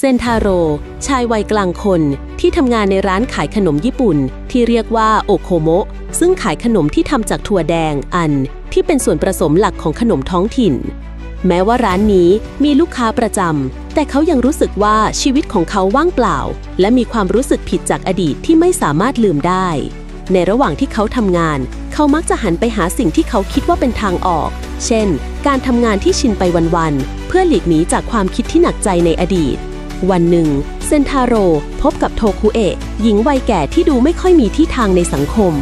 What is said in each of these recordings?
เซนทาโร ชายวัยกลางคนที่ทำงานในร้านขายขนมญี่ปุ่น ที่เรียกว่าโอโคโมะซึ่งขายขนมที่ทำจากถั่วแดงอัน ที่เป็นส่วนผสมหลักของขนมท้องถิ่น แม้ว่าร้านนี้มีลูกค้าประจำแต่เขายังรู้สึกว่าชีวิตของเขาว่างเปล่า และมีความรู้สึกผิดจากอดีตที่ไม่สามารถลืมได้ ในระหว่างที่เขาทำงาน เขามักจะหันไปหาสิ่งที่เขาคิดว่าเป็นทางออก เช่น การทำงานที่ชินไปวันๆเพื่อหลีกหนีจากความคิดที่หนักใจในอดีต วันหนึ่ง เซนทาโรพบกับโทคุเอะหญิงวัยแก่ที่ดูไม่ค่อยมีที่ทางในสังคม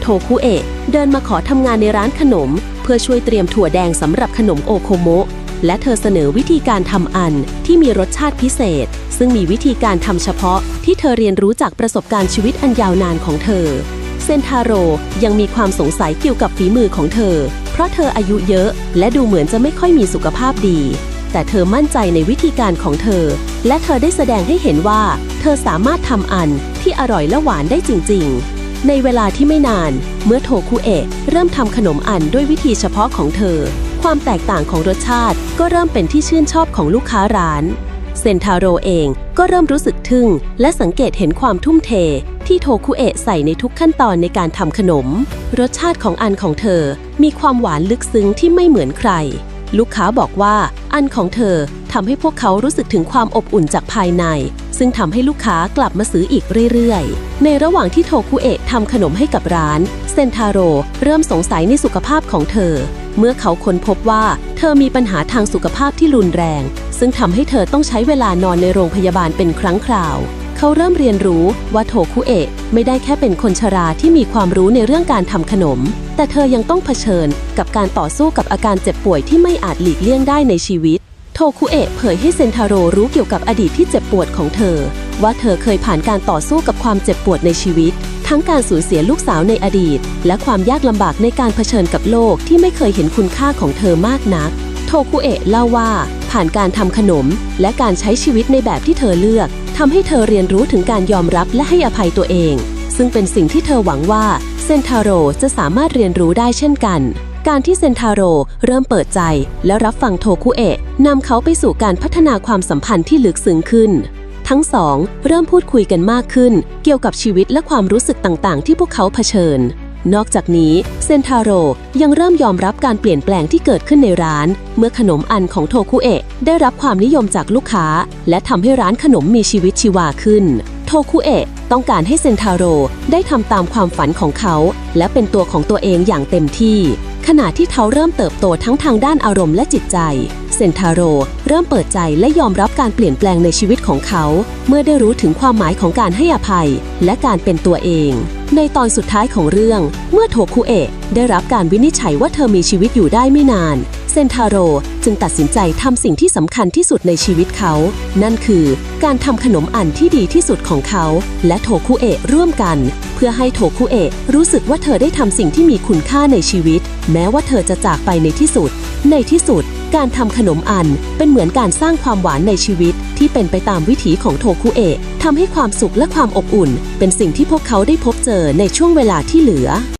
โทคุเอะเดินมาขอทำงานในร้านขนม เพื่อช่วยเตรียมถั่วแดงสำหรับขนมโอโคโมะและเธอเสนอวิธีการทำอันที่มีรสชาติพิเศษ ซึ่งมีวิธีการทำเฉพาะที่เธอเรียนรู้จากประสบการณ์ชีวิตอันยาวนานของเธอ เซนทาโรยังมีความสงสัยเกี่ยวกับฝีมือของเธอ เพราะเธออายุเยอะ และดูเหมือนจะไม่ค่อยมีสุขภาพดี แต่เธอมั่นใจในวิธีการของเธอ และเธอได้แสดงให้เห็นว่า เธอสามารถทำอันที่อร่อยและหวานได้จริง ๆ ในเวลาที่ไม่นาน เมื่อโทคุเอะเริ่มทำขนมอันด้วยวิธีเฉพาะของเธอ ความแตกต่างของรสชาติก็เริ่มเป็นที่ชื่นชอบของลูกค้าร้านเซนทาโรเองก็เริ่มรู้สึกทึ่ง และสังเกตเห็นความทุ่มเท ที่โทคุเอะใส่ในทุกขั้นตอนในการทำขนม รสชาติของอันของเธอ มีความหวานลึกซึ้งที่ไม่เหมือนใคร ลูกค้าบอกว่า อันของเธอทำให้พวกเขารู้สึกถึงความอบอุ่นจากภายใน ซึ่งทำให้ลูกค้ากลับมาซื้ออีกเรื่อยๆ ในระหว่างที่โทคุเอะทำขนมให้กับร้าน เซนทาโรเริ่มสงสัยในสุขภาพของเธอ เมื่อเขาค้นพบว่า เธอมีปัญหาทางสุขภาพที่รุนแรง ซึ่งทำให้เธอต้องใช้เวลานอนในโรงพยาบาลเป็นครั้งคราว เขาเริ่มเรียนรู้ว่าโทคุเอะไม่ได้แค่เป็นคนชราที่มีความรู้ในเรื่องการทำขนม แต่เธอยังต้องเผชิญกับการต่อสู้กับอาการเจ็บป่วยที่ไม่อาจหลีกเลี่ยงได้ในชีวิต โทคุเอะเผยให้เซนทาโร่รู้เกี่ยวกับอดีตที่เจ็บปวดของเธอ ว่าเธอเคยผ่านการต่อสู้กับความเจ็บปวดในชีวิต ทั้งการสูญเสียลูกสาวในอดีต และความยากลำบากในการเผชิญกับโลกที่ไม่เคยเห็นคุณค่าของเธอมากนัก โทคุเอะเล่าว่าผ่านการทำขนม และการใช้ชีวิตในแบบที่เธอเลือก ทำให้เธอเรียนรู้ถึงการยอมรับและให้อภัยตัวเอง ซึ่งเป็นสิ่งที่เธอหวังว่าเซนทาโรจะสามารถเรียนรู้ได้เช่นกัน การที่เซนทาโรเริ่มเปิดใจและรับฟังโทคุเอะนำเขาไปสู่การพัฒนาความสัมพันธ์ที่ลึกซึ้งขึ้น ทั้งสองเริ่มพูดคุยกันมากขึ้น เกี่ยวกับชีวิตและความรู้สึกต่างๆ ที่พวกเขาเผชิญ นอกจากนี้เซนทาโรยังเริ่มยอมรับการเปลี่ยนแปลงที่เกิดขึ้นในร้าน เมื่อขนมอันของโทคุเอะได้รับความนิยมจากลูกค้า และทำให้ร้านขนมมีชีวิตชีวาขึ้น โทคุเอะต้องการให้เซนทาโรได้ทำตามความฝันของเขา และเป็นตัวของตัวเองอย่างเต็มที่ ขณะที่เขาเริ่มเติบโตทั้งทางด้านอารมณ์และจิตใจ เซนทาโรเริ่มเปิดใจและยอมรับการเปลี่ยนแปลงในชีวิตของเขา เมื่อได้รู้ถึงความหมายของการให้อภัย และการเป็นตัวเอง ในตอนสุดท้ายของเรื่อง เมื่อโทคุเอะได้รับการวินิจฉัยว่าเธอมีชีวิตอยู่ได้ไม่นาน เซนทาโรจึงตัดสินใจทำสิ่งที่สำคัญที่สุดในชีวิตเขา นั่นคือการทำขนมอันที่ดีที่สุดของเขา และโทคุเอะร่วมกัน เพื่อให้โทคุเอะรู้สึกว่าเธอได้ทำสิ่งที่มีคุณค่าในชีวิต แม้ว่าเธอจะจากไปในที่สุด ในที่สุด การทำขนมอันเป็นเหมือนการสร้างความหวานในชีวิต ที่เป็นไปตามวิถีของโทคุเอะทำให้ความสุขและความอบอุ่น เป็นสิ่งที่พวกเขาได้พบเจอในช่วงเวลาที่เหลือ